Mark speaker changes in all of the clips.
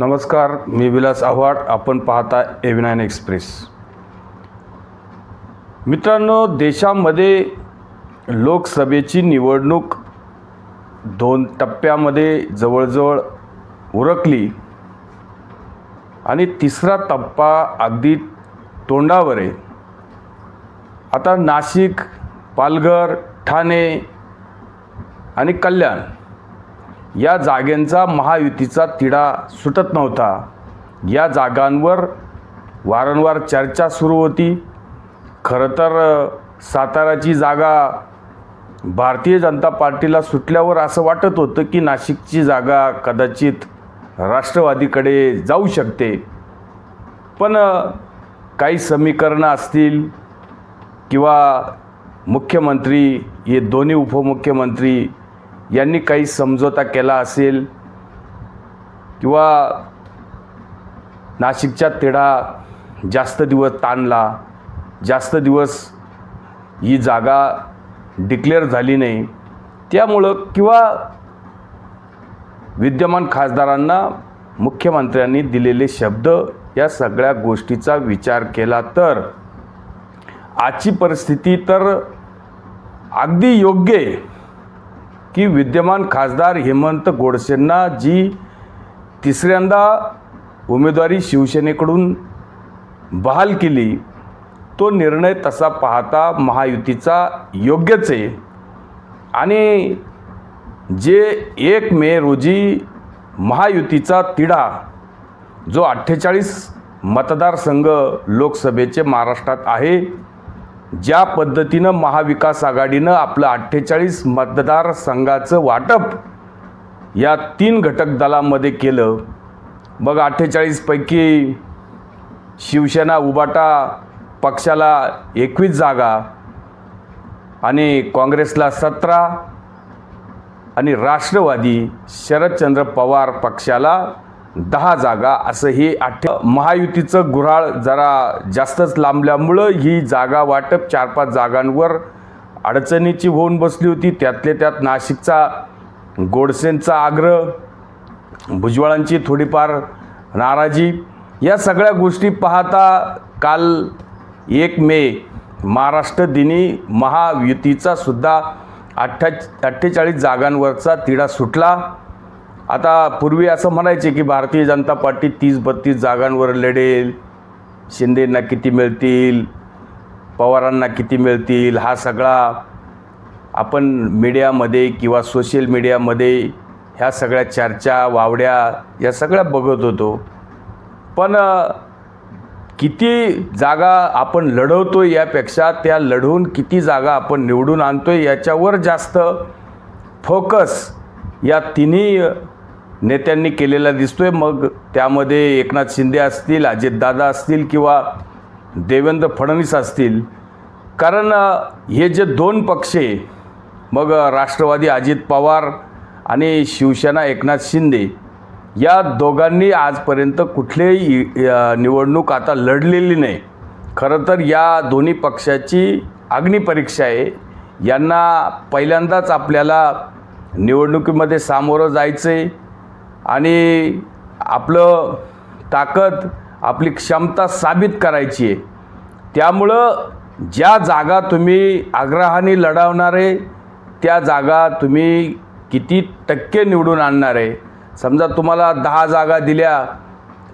Speaker 1: नमस्कार मी विलास आव्हाड. आपण पाहता एव्हिनायन एक्सप्रेस मित्रांनो देशामध्ये लोकसभेची निवडणूक दोन टप्प्यामध्ये जवळजवळ उरकली आणि तिसरा टप्पा अगदी तोंडावर आहे. आता नाशिक पालघर ठाणे आणि कल्याण या जागेंचा महायुतीचा तिढा सुटत नव्हता. या जागांवर वारंवार चर्चा सुरू होती. खरं तर साताराची जागा भारतीय जनता पार्टीला सुटल्यावर असं वाटत होतं की नाशिकची जागा कदाचित राष्ट्रवादीकडे जाऊ शकते. पण काही समीकरणं असतील किंवा मुख्यमंत्री हे दोन्ही उपमुख्यमंत्री यांनी काही समझोता केला असेल किंवा नाशिकच्या तिढा जास्त दिवस ताणला जास्त दिवस ही जागा डिक्लेअर झाली नाही त्यामुळं किंवा विद्यमान खासदारांना मुख्यमंत्र्यांनी दिलेले शब्द या सगळ्या गोष्टीचा विचार केला तर आजची परिस्थिती तर अगदी योग्य आहे. की विद्यमान खासदार हेमंत गोडसेंना जी तिसऱ्यांदा उमेदवारी शिवसेनेकडून बहाल केली तो निर्णय तसा पाहता महायुतीचा योग्यच आहे. आणि जे एक मे रोजी महायुतीचा तिढा जो अठ्ठेचाळीस मतदारसंघ लोकसभेचे महाराष्ट्रात आहे ज्या पद्धतीनं महाविकास आघाडीनं आपलं अठ्ठेचाळीस मतदारसंघाचं वाटप या तीन घटक दलामध्ये केलं मग अठ्ठेचाळीसपैकी शिवसेना उबाटा पक्षाला एकवीस जागा आणि काँग्रेसला सतरा आणि राष्ट्रवादी शरदचंद्र पवार पक्षाला दहा जागा असं हे अठ्ठे महायुतीचं गुऱ्हाळ जरा जास्तच लांबल्यामुळं ही जागा वाटप चार पाच जागांवर अडचणीची होऊन बसली होती. त्यातल्या त्यात नाशिकचा गोडसेंचा आग्रह भुजबळांची थोडीफार नाराजी या सगळ्या गोष्टी पाहता काल एक मे महाराष्ट्र दिनी महायुतीचा सुद्धा अठ्ठा अठ्ठेचाळीस जागांवरचा तिढा सुटला. आता पूर्वी असं म्हणायचे की भारतीय जनता पार्टी तीस बत्तीस जागांवर लढेल. शिंदेंना किती मिळतील? पवारांना किती मिळतील? हा सगळा आपण मीडियामध्ये किंवा सोशल मीडियामध्ये ह्या सगळ्या चर्चा वावड्या या सगळ्या बघत होतो. पण किती जागा आपण लढवतो यापेक्षा त्या लढवून किती जागा आपण निवडून आणतो याच्यावर जास्त फोकस या तिन्ही नेत्यांनी केलेला दिसतोय. मग त्यामध्ये एकनाथ शिंदे असतील अजितदादा असतील किंवा देवेंद्र फडणवीस असतील. कारण हे जे दोन पक्ष मग राष्ट्रवादी अजित पवार आणि शिवसेना एकनाथ शिंदे या दोघांनी आजपर्यंत कुठलीही निवडणूक आता लढलेली नाही. खरं तर या दोन्ही पक्षाची अग्निपरीक्षा आहे. यांना पहिल्यांदाच आपल्याला निवडणुकीमध्ये सामोरं जायचं आहे आणि आपलं ताकद आपली क्षमता साबित करायची आहे. त्यामुळं ज्या जागा तुम्ही आग्रहाने लढवणार आहे त्या जागा तुम्ही किती टक्के निवडून आणणार आहे. समजा तुम्हाला दहा जागा दिल्या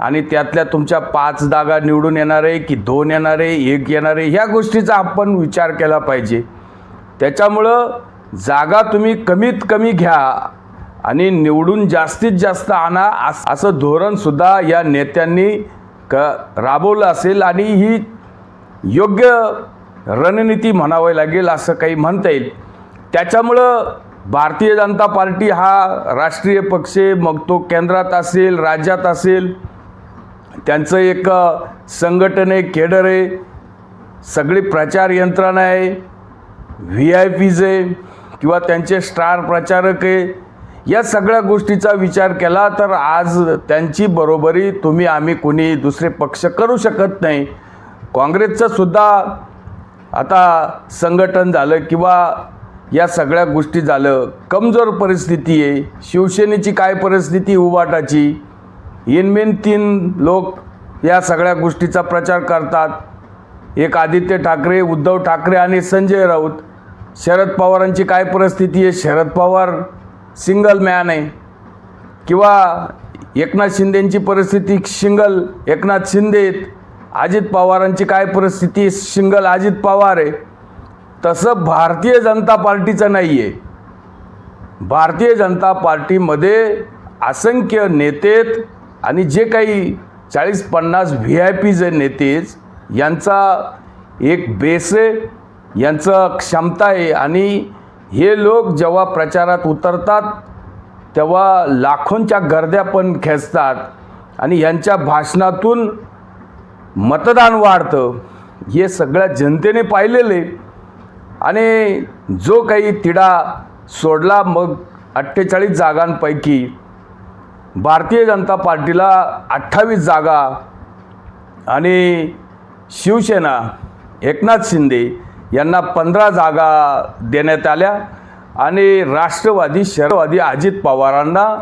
Speaker 1: आणि त्यातल्या तुमच्या पाच जागा निवडून येणार आहे की दोन येणार आहे एक येणार आहे ह्या गोष्टीचा आपण विचार केला पाहिजे. त्याच्यामुळं जागा तुम्ही कमीत कमी घ्या. आणि निवडून जास्तीत जास्त आणा अस असं धोरणसुद्धा या नेत्यांनी क राबवलं असेल आणि ही योग्य रणनीती म्हणावी लागेल असं काही म्हणता येईल. त्याच्यामुळं भारतीय जनता पार्टी हा राष्ट्रीय पक्ष आहे, मग तो केंद्रात असेल राज्यात असेल त्यांचं एक संघटन आहे केडर आहे सगळी प्रचार यंत्रणा आहे व्ही आय पीज आहे किंवा त्यांचे स्टार प्रचारक आहे या सगळ्या गोष्टीचा विचार केला तर आज त्यांची बरोबरी तुम्ही आम्ही कुणी दुसरे पक्ष करू शकत नाही. काँग्रेसचं सुद्धा आता संघटन झालं किंवा या सगळ्या गोष्टी झालं कमजोर परिस्थिती आहे. शिवसेनेची काय परिस्थिती उवाटाची इनमेन तीन लोक या सगळ्या गोष्टीचा प्रचार करतात. एक आदित्य ठाकरे उद्धव ठाकरे आणि संजय राऊत. शरद पवारांची काय परिस्थिती आहे? शरद पवार सिंगल मॅन आहे. किंवा एकनाथ शिंदेंची परिस्थिती सिंगल एकनाथ शिंदे अजित पवारांची काय परिस्थिती सिंगल अजित पवार आहे. तसं भारतीय जनता पार्टीचं नाही आहे भारतीय जनता पार्टीमध्ये असंख्य नेतेत आणि जे काही चाळीस पन्नास व्ही आय पी जे नेतेच यांचा एक बेस आहे यांचं क्षमता आहे आणि हे लोक जेव्हा प्रचारात उतरतात तेव्हा लाखोंच्या गर्द्या पण खेचतात आणि यांच्या भाषणातून मतदान वाढतं. हे सगळ्या जनतेने पाहिलेले. आणि जो काही तिढा सोडला मग अठ्ठेचाळीस जागांपैकी भारतीय जनता पार्टीला अठ्ठावीस जागा आणि शिवसेना एकनाथ शिंदे यांना पंधरा जागा देण्यात आल्या. आणि राष्ट्रवादी शरवादी अजित पवारांना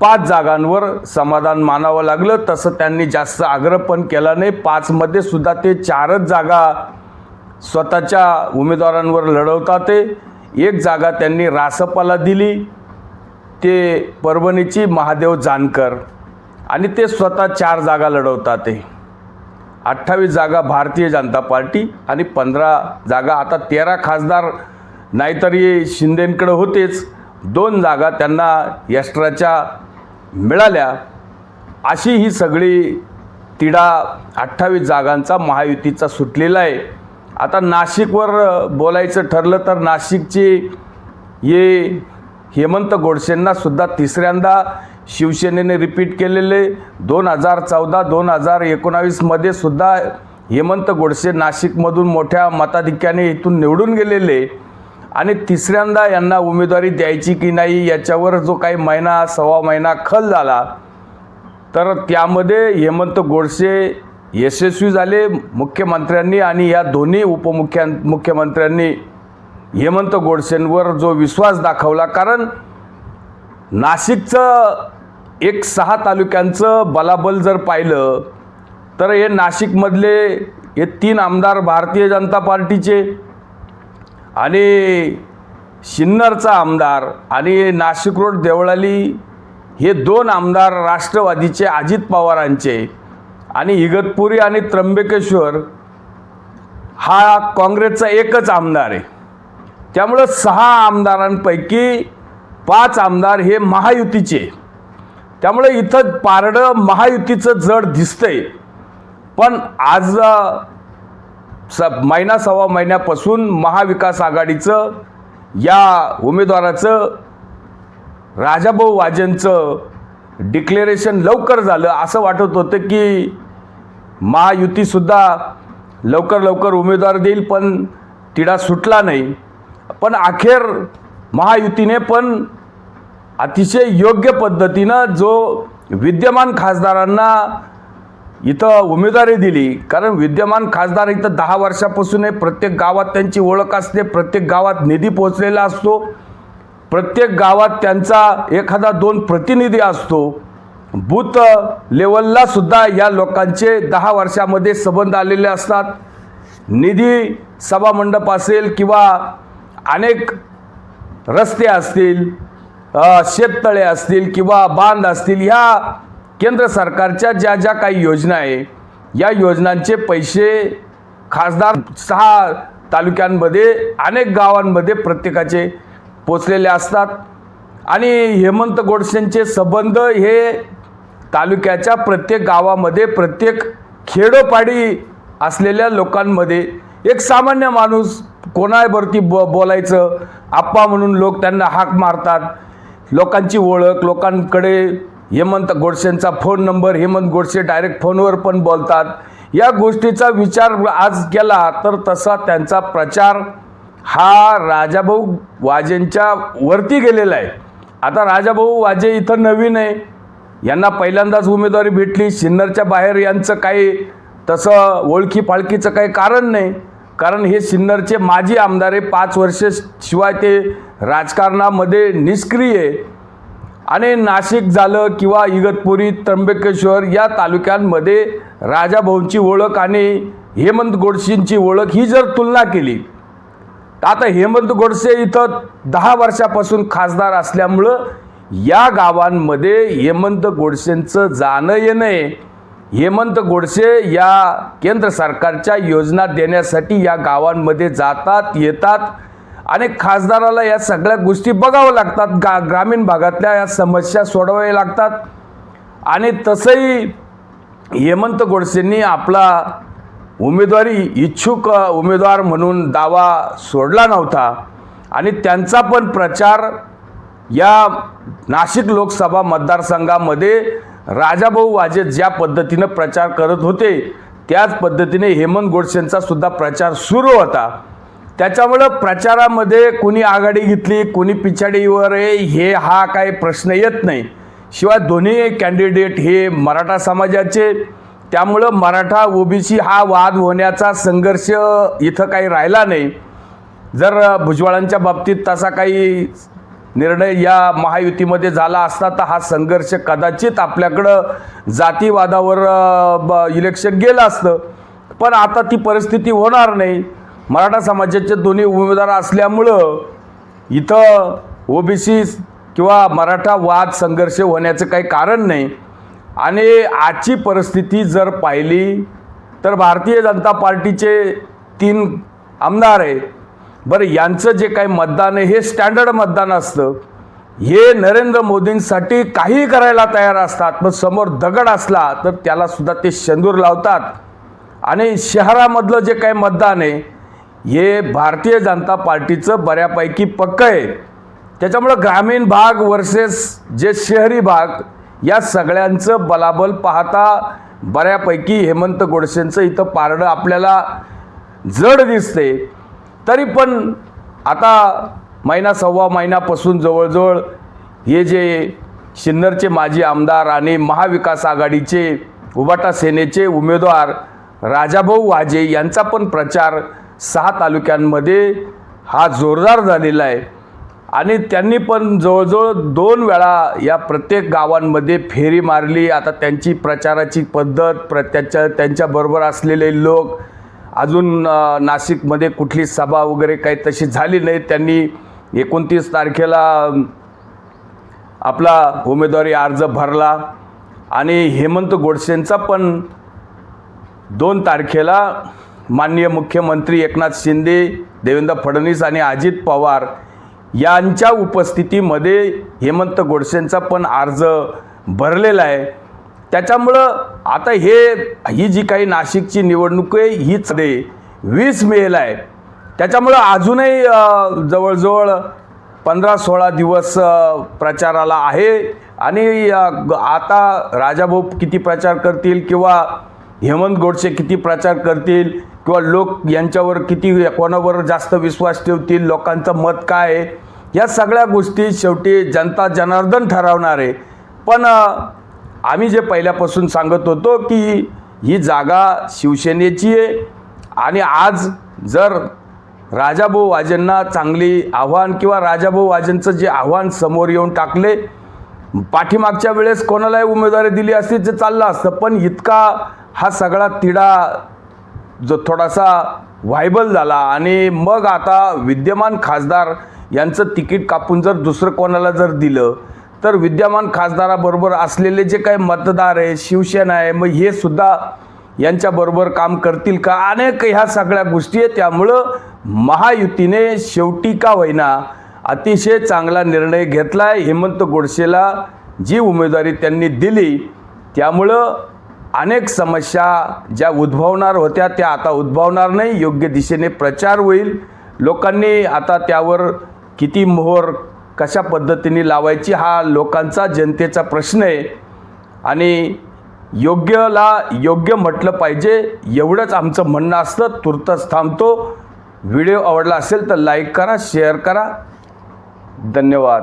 Speaker 1: पाच जागांवर समाधान मानावं लागलं. तसं त्यांनी जास्त आग्रह पण केला नाही. पाचमध्ये सुद्धा ते चारच जागा स्वतःच्या उमेदवारांवर लढवतात ते. एक जागा त्यांनी रासपाला दिली. ते परभणीची महादेव जानकर. आणि ते स्वतः चार जागा लढवतात ते. अठ्ठावीस जागा भारतीय जनता पार्टी आणि पंधरा जागा आता तेरा खासदार नाहीतरी शिंदेंकडे होतेच. दोन जागा त्यांना यष्ट्राच्या मिळाल्या. अशी ही सगळी तिढा अठ्ठावीस जागांचा महायुतीचा सुटलेला आहे. आता नाशिकवर बोलायचं ठरलं तर नाशिकची ये हेमंत गोडसेंना सुद्धा तिसऱ्यांदा शिवसेनेने रिपीट केलेले दोन हजार चौदा दोन हजार एकोणावीसमध्ये सुद्धा हेमंत गोडसे नाशिकमधून मोठ्या मताधिक्याने इथून निवडून गेलेले आणि तिसऱ्यांदा यांना उमेदवारी द्यायची की नाही याच्यावर जो काही महिना सव्वा महिना खल झाला तर त्यामध्ये हेमंत गोडसे यशस्वी झाले मुख्यमंत्र्यांनी आणि या दोन्ही उपमुख्या मुख्यमंत्र्यांनी हेमंत गोडसेंवर जो विश्वास दाखवला. कारण नाशिकचं एक सहा तालुक्यांचं बलाबल जर पाहिलं तर हे नाशिकमधले हे तीन आमदार भारतीय जनता पार्टीचे आणि सिन्नरचा आमदार आणि नाशिक रोड देवळाली हे दोन आमदार राष्ट्रवादीचे अजित पवारांचे आणि इगतपुरी आणि त्र्यंबकेश्वर हा काँग्रेसचा एकच आमदार आहे. त्यामुळं सहा आमदारांपैकी पाच आमदार हे महायुतीचे. त्यामुळे इथं पारडं महायुतीचं जड दिसतंय. पण आज स महिना सव्वा महिन्यापासून महाविकास आघाडीचं या उमेदवाराचं राजाभाऊ वाजेंचं डिक्लेरेशन लवकर झालं. असं वाटत होतं की महायुतीसुद्धा लवकर लवकर उमेदवार देईल पण तिढा सुटला नाही. पण अखेर महायुतीने पण अतिशय योग्य पद्धतीनं जो विद्यमान खासदारांना इथं उमेदवारी दिली कारण विद्यमान खासदार इथं दहा वर्षापासून आहे प्रत्येक गावात त्यांची ओळख असते प्रत्येक गावात निधी पोचलेला असतो प्रत्येक गावात त्यांचा एखादा दोन प्रतिनिधी असतो बूथ लेवलला सुद्धा या लोकांचे दहा वर्षामध्ये संबंध आलेले असतात. निधी सभामंडप असेल किंवा अनेक रस्ते असतील शेततळे असतील किंवा बांध असतील ह्या केंद्र सरकारच्या ज्या ज्या काही योजना आहे या योजनांचे पैसे खासदार सहा तालुक्यांमध्ये अनेक गावांमध्ये प्रत्येकाचे पोचलेले असतात. आणि हेमंत गोडसेंचे संबंध हे तालुक्याच्या प्रत्येक गावामध्ये प्रत्येक खेडोपाडी असलेल्या लोकांमध्ये एक सामान्य माणूस कोणावरती बो बोलायचं आप्पा म्हणून लोक त्यांना हाक मारतात. लोकांची ओळख लोकांकडे Hemant गोडसेंचा phone number Hemant Godse direct फोनवर पण बोलतात. या गोष्टीचा विचार आज केला तर तसा त्यांचा प्रचार हा राजाभाऊ वाजेंच्या वरती गेलेला आहे. आता राजाभाऊ वाजे इथं नवीन आहे. यांना पहिल्यांदाच उमेदवारी भेटली. सिन्नरच्या बाहेर यांचं काही तसं ओळखी पाळखीचं काही कारण नाही. कारण हे सिन्नरचे माजी आमदार आहे पाच वर्ष शिवाय ते राजकारणामध्ये निष्क्रिय आहे. आणि नाशिक झालं किंवा इगतपुरी त्र्यंबकेश्वर या तालुक्यांमध्ये राजाभाऊंची ओळख आणि हेमंत गोडसेंची ओळख ही जर तुलना केली तर आता हेमंत गोडसे इथं दहा वर्षापासून खासदार असल्यामुळं या गावांमध्ये हेमंत गोडसेंचं जाणं येणं आहे. हेमंत गोडसे या केंद्र सरकारच्या योजना देण्यासाठी या गावांमध्ये जातात येतात आणि खासदाराला या सगळ्या गोष्टी बघाव्या लागतात. गा ग्रामीण भागातल्या या समस्या सोडवाव्या लागतात. आणि तसंही हेमंत गोडसेंनी आपला उमेदवारी इच्छुक उमेदवार म्हणून दावा सोडला नव्हता. आणि त्यांचा पण प्रचार या नाशिक लोकसभा मतदारसंघामध्ये राजाभाऊ वाजे ज्या पद्धतीनं प्रचार करत होते त्याच पद्धतीने हेमंत गोडसेंचा सुद्धा प्रचार सुरू होता. त्याच्यामुळं प्रचारामध्ये कोणी आघाडी घेतली कोणी पिछाडीवर आहे हे हा काही प्रश्न येत नाही. शिवाय दोन्ही कॅन्डिडेट हे मराठा समाजाचे. त्यामुळं मराठा ओबीसी हा वाद होण्याचा संघर्ष इथं काही राहिला नाही. जर भुजबळांच्या बाबतीत तसा काही निर्णय या महायुतीमध्ये झाला असता तर हा संघर्ष कदाचित आपल्याकडं जातीवादावर ब इलेक्शन गेलं असतं. पण आता ती परिस्थिती होणार नाही. मराठा समाजाचे दोन्ही उमेदवार असल्यामुळं इथं ओबीसी किंवा मराठा वाद संघर्ष होण्याचं काही कारण नाही. आणि आजची परिस्थिती जर पाहिली तर भारतीय जनता पार्टीचे तीन आमदार आहेत. बरं यांचं जे काही मतदान आहे हे स्टँडर्ड मतदान असतं. हे नरेंद्र मोदींसाठी काही करायला तयार असतात पण समोर दगड असला तर त्यालासुद्धा ते शेंदूर लावतात. आणि शहरामधलं जे काही मतदान आहे हे भारतीय जनता पार्टीचं बऱ्यापैकी पक्क आहे. त्याच्यामुळं ग्रामीण भाग वर्सेस जे शहरी भाग या सगळ्यांचं बलाबल पाहता बऱ्यापैकी हेमंत गोडसेंचं इथं पारडं आपल्याला जड दिसते तरी पण आता महिना सव्वा महिन्यापासून जवळजवळ हे जे सिन्नरचे माजी आमदार आणि महाविकास आघाडीचे उबाटा सेनेचे उमेदवार राजाभाऊ वाजे यांचा पण प्रचार सहा तालुक्यांमध्ये हा जोरदार झालेला आहे. आणि त्यांनी पण जवळजवळ दोन वेळा या प्रत्येक गावांमध्ये फेरी मारली. आता त्यांची प्रचाराची पद्धत प्र त्याच्या त्यांच्याबरोबर असलेले लोक अजून नाशिकमध्ये कुठली सभा वगैरे काही तशी झाली नाही. त्यांनी एकोणतीस तारखेला आपला उमेदवारी अर्ज भरला. आणि हेमंत गोडसेंचा पण दोन तारखेला माननीय मुख्यमंत्री एकनाथ शिंदे देवेंद्र फडणवीस आणि अजित पवार यांच्या उपस्थितीमध्ये हेमंत गोडसेंचा पण अर्ज भरलेला आहे. त्याच्यामुळं आता हे ही जी काही नाशिकची निवडणूक आहे हीच दे वीस मेला आहे. त्याच्यामुळं अजूनही जवळजवळ पंधरा सोळा दिवस प्रचाराला आहे. आणि आता राजाभाऊ किती प्रचार करतील किंवा हेमंत गोडसे किती प्रचार करतील किंवा लोक यांच्यावर किती कोणावर जास्त विश्वास ठेवतील लोकांचं मत काय आहे या सगळ्या गोष्टी शेवटी जनता जनार्दन ठरवणार आहे. पण आम्ही जे पहिल्यापासून सांगत होतो की ही जागा शिवसेनेची आहे आणि आज जर राजाभाऊ वाजेंना चांगली आव्हान किंवा राजाभाऊ वाजेंचं जे आव्हान समोर येऊन टाकले पाठीमागच्या वेळेस कोणालाही उमेदवारी दिली असती जे चाललं असतं पण इतका हा सगळा तिढा जो थोडासा व्हायबल झाला आणि मग आता विद्यमान खासदार यांचं तिकीट कापून जर दुसरं कोणाला जर दिलं तर विद्यमान खासदाराबरोबर असलेले जे काही मतदार आहे शिवसेना आहे मग हे सुद्धा यांच्याबरोबर काम करतील का? अनेक ह्या सगळ्या गोष्टी आहेत. त्यामुळं महायुतीने शेवटी का होईना अतिशय चांगला निर्णय घेतला आहे हेमंत गोडसेला जी उमेदवारी त्यांनी दिली त्यामुळं अनेक समस्या ज्या उद्भवणार होत्या त्या आता उद्भवणार नाही. योग्य दिशेने प्रचार होईल. लोकांनी आता त्यावर किती मोहर कशा पद्धतीने लावायची हा लोकांचा जनतेचा प्रश्न आहे. आणि योग्यला योग्य म्हटलं पाहिजे एवढंच आमचं म्हणणं असतं. तुर्तच थांबतो. व्हिडिओ आवडला असेल तर लाईक करा शेअर करा. धन्यवाद.